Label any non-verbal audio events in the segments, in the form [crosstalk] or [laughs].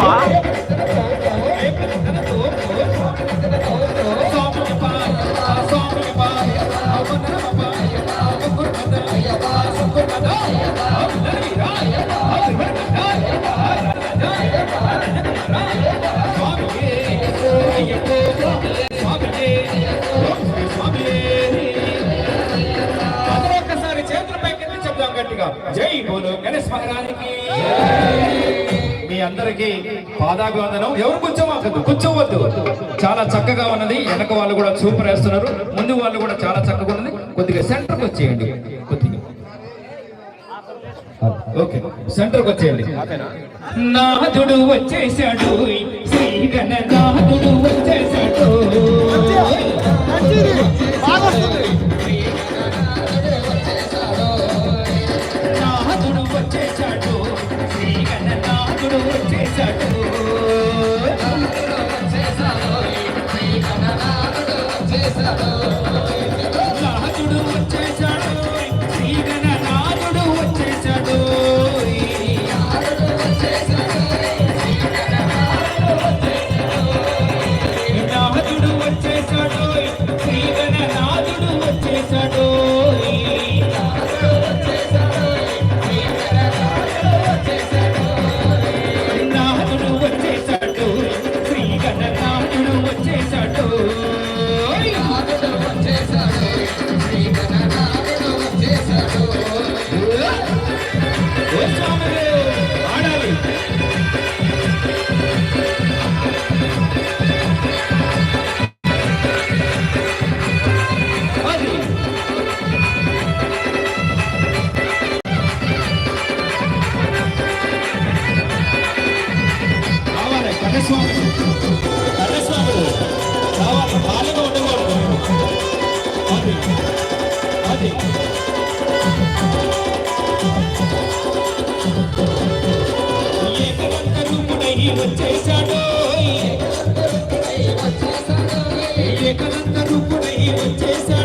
Bye. మీ అందరికి పాదాభివందనం. ఎవరు కూర్చోవద్దు కూర్చోవద్దు. చాలా చక్కగా ఉన్నది. వెనక వాళ్ళు కూడా సూపర్ వేస్తున్నారు. ముందు వాళ్ళు కూడా చాలా చక్కగా ఉన్నది. కొద్దిగా సెంటర్కి వచ్చేయండి. కొద్దిగా. ఓకే. సెంటర్కి వచ్చేయండి. నాథుడు వచ్చేసాడు శ్రీ గణనాథుడు వచ్చేసాడు వచ్చేసాను ఏకనంత రూపుడై వచ్చేసాను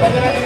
Thank you.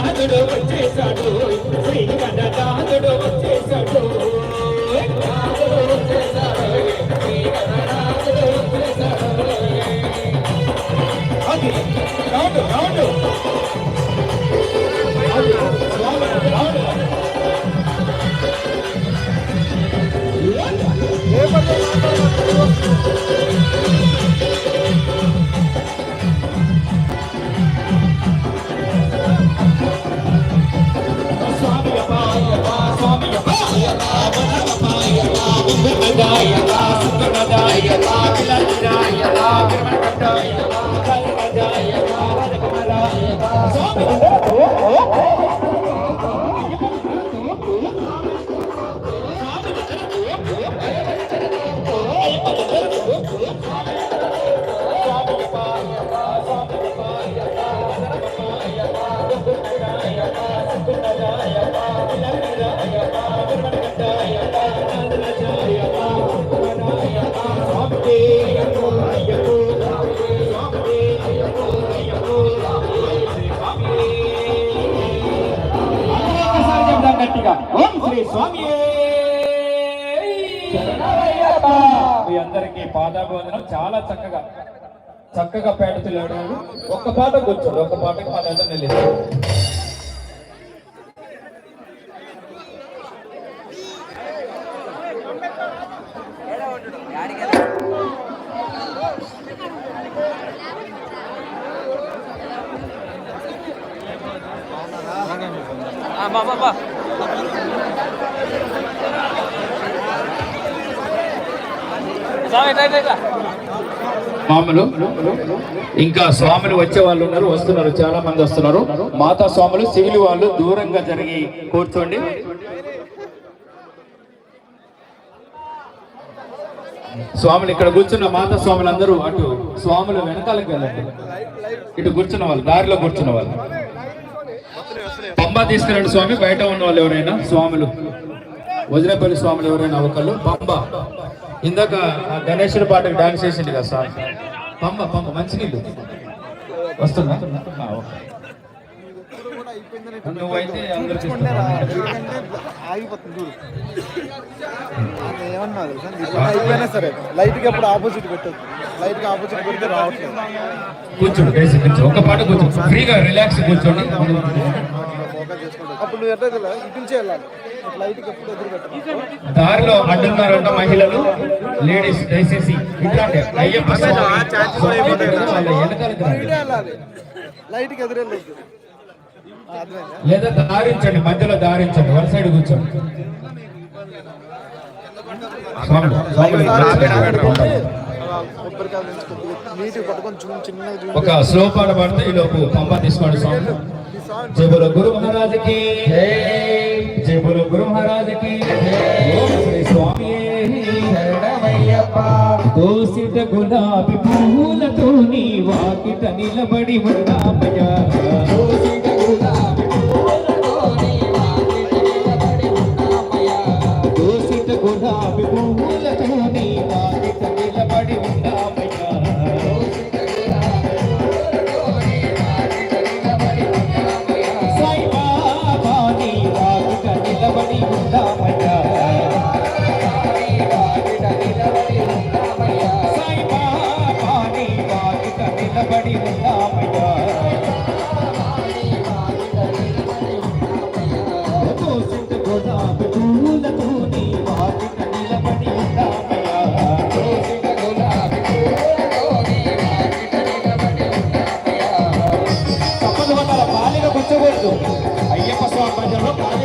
స్వామి నాథుడు వచ్చేసాడు శ్రీనాథుడు వచ్చేసాడు నాథుడు వచ్చేసాడు శ్రీనాథుడు వచ్చేసాడు అది రౌండ్ రౌండ్ అది రౌండ్ రౌండ్ స్వామి అపాయ స్వామి అపాయ అపాయ సుందరదాయ సుందరదాయ విలసిదాయ విరమణకటాయ కల్మదాయ కమలాయ స్వామి ఒక్కసారి చెప్దాం గట్టిగా ఓం శ్రీ స్వామి మీ అందరికీ పాదాభివందనం. చాలా చక్కగా చక్కగా పేడుతున్నాడు ఒక్క పాట కూర్చోండి ఒక్క పాటకి మన అందరం స్వాములు. ఇంకా స్వాములు వచ్చే వాళ్ళు ఉన్నారు వస్తున్నారు చాలా మంది వస్తున్నారు. మాతా స్వాములు సివిల్ వాళ్ళు దూరంగా జరిగి కూర్చోండి. స్వాములు ఇక్కడ కూర్చున్న మాతా స్వాములు అందరూ అటు స్వాములు వెనకాలకు వెళ్ళండి. ఇటు కూర్చున్న వాళ్ళు దారిలో కూర్చున్న వాళ్ళు. పంబ తీసుకురండి స్వామి బయట ఉన్న వాళ్ళు ఎవరైనా? స్వాములు. వజ్రపల్లి స్వాములు ఎవరైనా? ఒకళ్ళు. పంబ. ఇందాక ఆ గణేశుడి పాటకు డాన్స్ చేసిండు కదా సార్. పంప పంప మంచినీళ్ళు. వస్తుందా? నువ్వైతే ఆగిపోతుంది సరే లైట్కి అప్పుడు ఆపోజిట్ పెట్టదు లైట్కి ఆపోజిట్ పెడితే రావట్లేదు కూర్చోండి కూర్చో ఒక పాట కూర్చో ఫ్రీగా రిలాక్స్ కూర్చోండి అప్పుడు నువ్వు ఎట్లా ఇటు నుంచి వెళ్ళాలి దారిలో అడ్డున్నారంట మహిళలు లేడీస్ దయచేసి ఇట్లాంటి అయ్యప్ప స్వామి లేదా దారించండి మధ్యలో దారించండి వన్ సైడ్ కూర్చోండి స్వాములు, ఒక స్లో పాట ఈ లోపు పంప తీసుకోండి జబుల గురు మహారాజుకి జబుల గురు మహారాజుకి స్వామి గులాబీ పూలతో నీ వాకిట నిలబడి ఉన్నామయ్యా.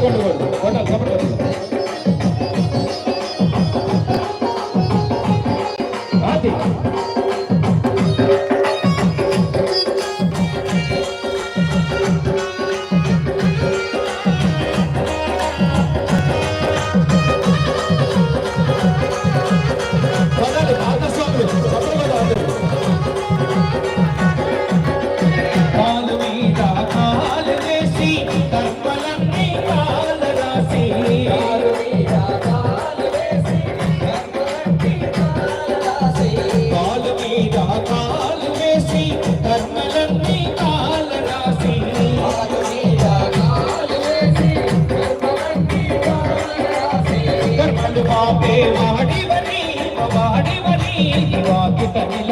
Gracias. Gracias. [laughs]